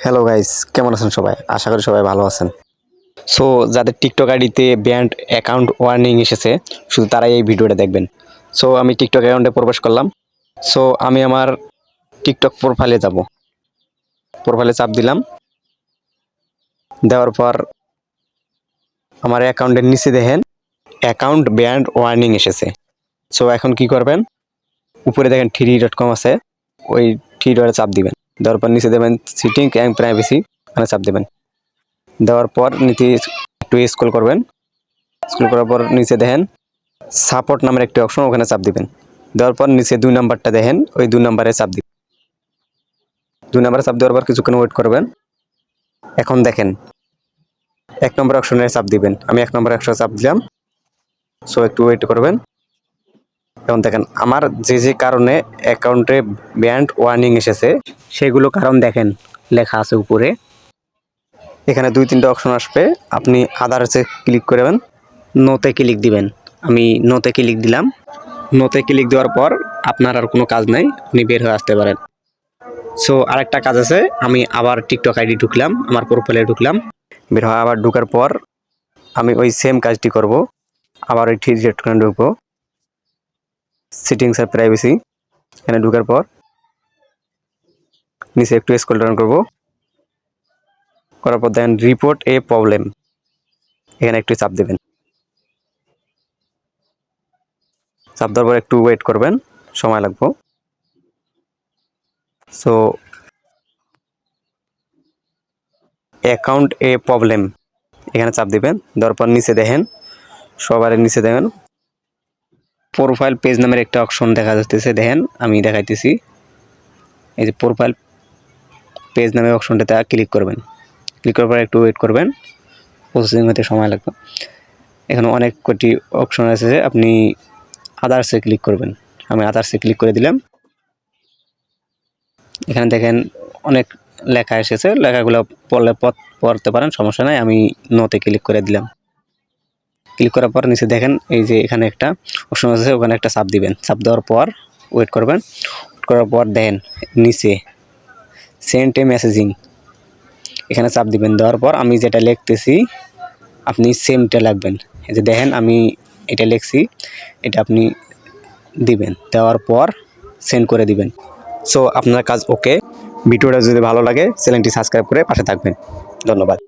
Hello guys কেমন আছেন সবাই? আশা করি সবাই ভালো আছেন। সো যাদের টিকটক আইডিতে ব্যান্ড অ্যাকাউন্ট ওয়ার্নিং এসেছে, শুধু তারাই এই ভিডিওটা দেখবেন। সো আমি টিকটক অ্যাকাউন্টে প্রবেশ করলাম। সো আমি আমার টিকটক প্রোফাইলে যাব। প্রোফাইলে চাপ দিলাম। দেওয়ার পর আমার অ্যাকাউন্টের নিচে দেখেন অ্যাকাউন্ট ব্যান্ড ওয়ার্নিং এসেছে। সো এখন কি করবেন? উপরে দেখেন থ্রি ডট কম আছে। ওই থ্রি ডটে চাপ দিবেন। দেওয়ার পর নিচে দেবেন সিটিং অ্যান্ড প্রাইভেসি ওখানে চাপ দেবেন। দেওয়ার পর নিচে একটু স্কুল করবেন। স্কুল করার পর নিচে দেখেন সাপোর্ট নামের একটি অপশন ওখানে চাপ দিবেন। দেওয়ার পর নিচে দুই নাম্বারটা দেখেন, ওই দুই নাম্বারে চাপ দিবেন। দুই নাম্বারে চাপ দেওয়ার পর কিছুক্ষণ ওয়েট করবেন। এখন দেখেন, এক নম্বর অপশনে চাপ দিবেন। আমি এক নম্বর অপশনে চাপ দিলাম। সো একটু ওয়েট করবেন। এখন দেখেন, আমার যে যে কারণে অ্যাকাউন্টে ব্যান্ড ওয়ার্নিং এসেছে, সেগুলো কারণ দেখেন, লেখা আছে উপরে। এখানে দুই তিনটা অপশন আসবে, আপনি আদার্সে ক্লিক করবেন নোতে ক্লিক দিবেন। আমি নোতে ক্লিক দিলাম নোতে ক্লিক দেওয়ার পর আপনার আর কোনো কাজ নাই, আপনি বের হয়ে আসতে পারেন। সো আরেকটা কাজ আছে, আমি আবার টিকটক আইডি ঢুকলাম, আমার প্রোফাইলে ঢুকলাম। বের হয়ে আবার ঢুকার পর আমি ওই সেম কাজটি করব, আবার ওই জেট ঢুকবো। সেটিংস আর প্রাইভেসি এখানে ঢুকার পর নিচে একটু স্ক্রল ডাউন করব। করার পর দেন রিপোর্ট এ প্রবলেম এখানে একটু চাপ দেবেন। চাপ দেওয়ার পর একটু ওয়েট করবেন, সময় লাগবে। সো অ্যাকাউন্ট এ প্রবলেম এখানে চাপ দিবেন, দেওয়ার পর নিচে দেখেন, সবার নিচে দেখেন প্রোফাইল পেজ নামের একটা অপশন দেখা যাচ্ছে, দেখেন, আমি দেখাইতেছি। এই যে প্রোফাইল পেজ নামের অপশনটাতে ক্লিক করবেন। ক্লিক করার পর একটু ওয়েট করবেন। প্রসেসিং হতে সময় লাগবে। এখানে অনেক কটি অপশন আছে আপনি আদার্সে ক্লিক করবেন। আমি আদার্সে ক্লিক করে দিলাম। এখানে দেখেন অনেক লেখা এসেছে। লেখাগুলো পড়লে পড়- পড়তে পারেন, সমস্যা নাই। আমি নোতে ক্লিক করে দিলাম। ক্লিক করার পর নিচে দেখেন, এই যে এখানে একটা অপশন আছে, ওখানে একটা চাপ দিবেন। চাপ দেওয়ার পর ওয়েট করবেন। ওয়েট করার পর দেখেন, নিচে সেন্ট এ মেসেজিং এখানে চাপ দিবেন, দেওয়ার পর আমি যেটা লিখতেছি, আপনি সেমটা লাগবেন। এই যে দেখেন, আমি এটা লিখছি, এটা আপনি দিবেন। দেওয়ার পর সেন্ড করে দিবেন। সো আপনার কাজ ওকে ভিডিওটা যদি ভালো লাগে চ্যানেলটি সাবস্ক্রাইব করে পাশে থাকবেন। ধন্যবাদ।